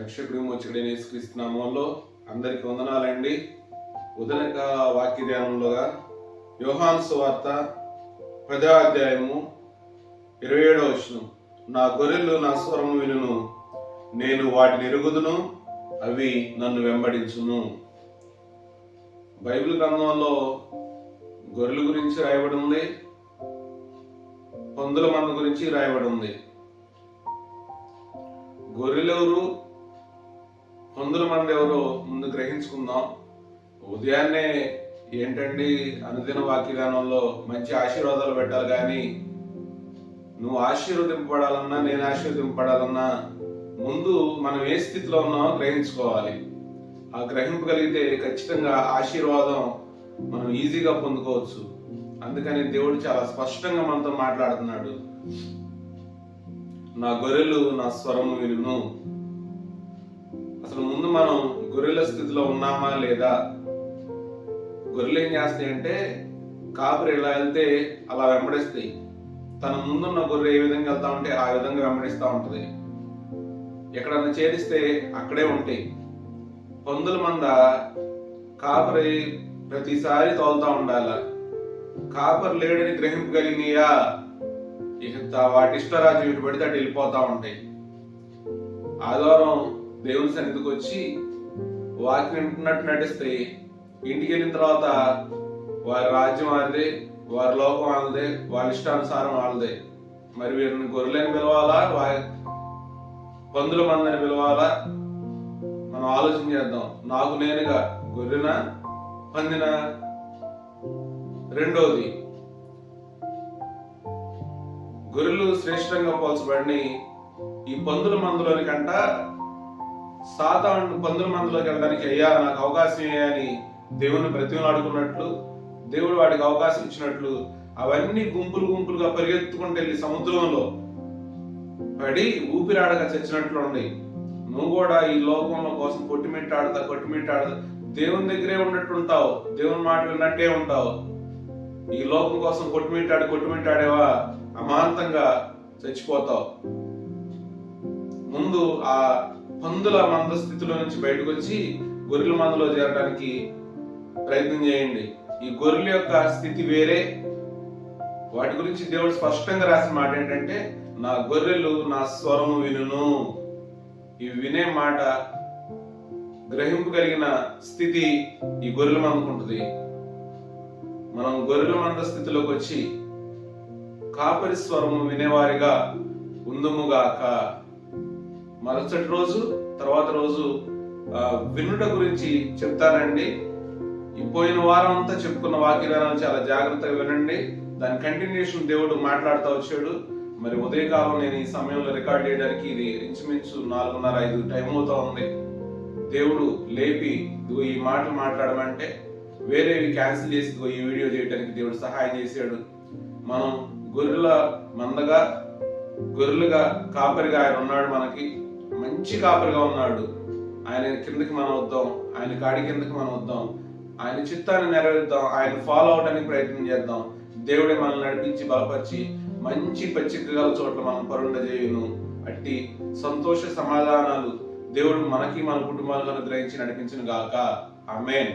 రక్షకుడు ముచ్చడి యేసుక్రీస్తు నామంలో అందరికి వందనాలండి. ఉదయక వాక్య ధ్యానంలోగా యోహాన్ సువార్త ప్రజాధ్యాయము అధ్యాయము ఇరవై ఏడవ వచనం. నా గొర్రెలు నా స్వరము వినును నేను వాటిని ఎరుగుదును అవి నన్ను వెంబడించును. బైబిల్ గ్రంథంలో గొర్రెల గురించి రాయబడి ఉంది పందుల మంద గురించి రాయబడి ఉంది గొర్రెలెవరు? పందుల మంది ఎవరో ముందు గ్రహించుకుందాం. ఉదయాన్నే ఏంటండి అనుదిన వాక్యగానంలో మంచి ఆశీర్వాదాలు పెట్టాలి కానీ నువ్వు ఆశీర్వదింపబడాలన్నా నేను ఆశీర్వదింపబడాలన్నా ముందు మనం ఏ స్థితిలో ఉన్నామో గ్రహించుకోవాలి. ఆ గ్రహింపగలిగితే ఖచ్చితంగా ఆశీర్వాదం మనం ఈజీగా పొందుకోవచ్చు. అందుకని దేవుడు చాలా స్పష్టంగా మనతో మాట్లాడుతున్నాడు. నా గొర్రెలు నా స్వరము వినును. అసలు ముందు మనం గొర్రెల స్థితిలో ఉన్నామా లేదా? గొర్రెలు ఏం చేస్తాయి అంటే కాపురి ఇలా వెళ్తే అలా వెంబడిస్తాయి. తన ముందున్న గొర్రె ఏ విధంగా వెళ్తా ఉంటే ఆ విధంగా వెంబడిస్తూ ఉంటుంది. ఎక్కడన్నా చేరిస్తే అక్కడే ఉంటాయి. పందుల మంద కాపరి ప్రతిసారి తోలుతా ఉండాల. కాపర్ లేడని గ్రహింపగలిగినయా? ఇక వాటి ఇష్టరాజు ఇటు పడితే అటు వెళ్ళిపోతా ఉంటాయి. ఆదివారం దేవుని సన్నిధికి వచ్చి వాక్యం వింటున్నట్టు నటిస్తే ఇంటికి వెళ్ళిన తర్వాత వారి రాజ్యం వాళ్ళదే వారి లోకం వాళ్ళదే వాళ్ళ ఇష్టానుసారం వాళ్ళదే. మరి వీరిని గొర్రెలను పిలవాలా? వారి పందుల మందని పిలవాలా? మనం ఆలోచన చేద్దాం. నాకు నేనుగా గొర్రెన పందిన. రెండోది గొర్రెలు శ్రేష్టంగా పోల్చబడి ఈ పందుల మందులోని కంట సాతాను పందుల మందులోకి వెళ్ళడానికి అయ్యా నాకు అవకాశం అని దేవుని బ్రతిమలాడుకున్నట్లు దేవుడు వాడికి అవకాశం ఇచ్చినట్లు అవన్నీ గుంపులు గుంపులుగా పరిగెత్తుకుంటూ వెళ్ళి సముద్రంలో పడి ఊపిరాడక చచ్చినట్లు ఉండి నువ్వు కూడా ఈ లోకంలో కోసం కొట్టిమిట్టాడుతా కొట్టిమిట్టాడుతా. దేవుని దగ్గరే ఉన్నట్టు ఉంటావు దేవుని మాట విన్నట్టే ఉంటావు. ఈ లోకం కోసం కొట్టుమిట్టాడు కొట్టుమిట్టాడేవా? అమాంతంగా చచ్చిపోతావు. ముందు ఆ పందుల మంద స్థితిలో నుంచి బయటకు వచ్చి గొర్రెల మందలో చేరడానికి ప్రయత్నం చేయండి. ఈ గొర్రెల యొక్క స్థితి వేరే. వాటి గురించి దేవుడు స్పష్టంగా రాసిన మాట ఏంటంటే నా గొర్రెలు నా స్వరము వినును. ఇవి వినే మాట గ్రహింపగలిగిన స్థితి ఈ గొర్రెల మందుకుంటుంది. మనం గొర్రెల మంద స్థితిలోకి వచ్చి కాపరి స్వరము వినేవారిగా ఉందుముగాక మరుసటి రోజు తర్వాత రోజు వినుట గురించి చెప్తానండి. పోయిన వారం అంతా చెప్పుకున్న వాక్యాలను చాలా జాగ్రత్తగా వినండి. దాని కంటిన్యూషన్ దేవుడు మాట్లాడుతూ వచ్చాడు. మరి ఉదయకాలం నేను ఈ సమయంలో రికార్డ్ చేయడానికి ఇది ఇంచుమించు నాలుగున్నర ఐదు టైం అవుతా ఉంది. దేవుడు లేపి ఈ మాటలు మాట్లాడమంటే వేరేవి క్యాన్సిల్ చేసి ఈ వీడియో చేయడానికి దేవుడు సహాయం చేశాడు. మనం గొర్రెల మందగా గొర్రెలుగా కాపరిగా ఆయన ఉన్నాడు మనకి. మంచి కాపరిగా ఉన్నాడు. ఆయన కిందకి మనం వద్దాం. ఆయన కాడి కిందకి మనం వద్దాం. ఆయన చిత్తాన్ని నెరవేరుద్దాం. ఆయన ఫాలో అవడానికి ప్రయత్నం చేద్దాం. దేవుడే మనల్ని నడిపించి బలపరిచి మంచి పచ్చిక గల చోట్ల మనం పరుండజేయును. అట్టి సంతోష సమాధానాలు దేవుడు మనకి మన కుటుంబాలకు అనుగ్రహించి నడిపించిన గాక. ఆమెన్.